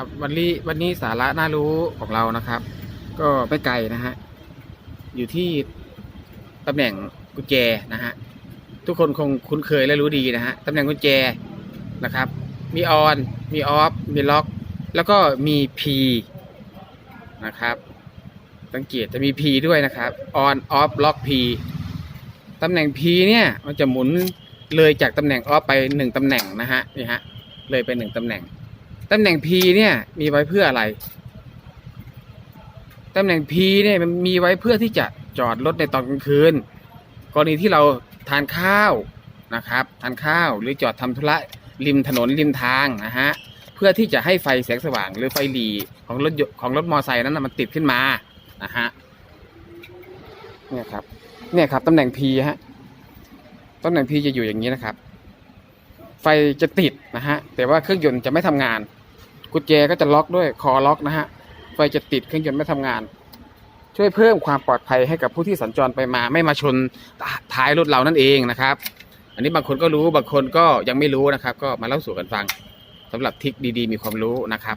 ครับ วันนี้วันนี้สาระน่ารู้ของเรานะครับ ก็ไม่ไกลนะฮะอยู่ที่ตำแหน่งกุญแจนะฮะทุกคนคงคุ้นเคยและรู้ดีนะฮะตำแหน่งกุญแจนะครับ มีออนมีออฟมีล็อก แล้วก็มี P นะครับ สังเกตจะมี P ด้วยนะครับ on off lock P ตำแหน่ง P เนี่ยมันจะหมุนเลยจากตำแหน่ง off ไปหนึ่งตำแหน่งนะฮะนี่ฮะเลยไปหนึ่งตำแหน่ง ตำแหน่ง P เนี่ย มีไว้เพื่ออะไร ตำแหน่ง P เนี่ยมันมีไว้เพื่อที่จะจอดรถในตอนกลางคืน กรณีที่เราทานข้าวนะครับ ทานข้าวหรือจอดทำธุระริมถนนริมทางนะฮะ เพื่อที่จะให้ไฟแสงสว่างหรือไฟหลีของรถของรถมอไซค์นั้นนะมันติดขึ้นมานะฮะ เนี่ยครับ เนี่ยครับตำแหน่ง P ฮะตำแหน่ง P จะอยู่อย่างนี้นะครับ ไฟจะติดนะฮะ แต่ว่าเครื่องยนต์จะไม่ทำงาน กุญแจก็จะล็อกด้วยคอล็อกนะฮะ ไฟจะติดเครื่องยนต์ไม่ทำงาน ช่วยเพิ่มความปลอดภัยให้กับผู้ที่สัญจรไปมาไม่มาชนท้ายรถเรานั่นเองนะครับ อันนี้บางคนก็รู้บางคนก็ยังไม่รู้นะครับ ก็มาเล่าสู่กันฟังสำหรับทิกดีๆ มีความรู้นะครับ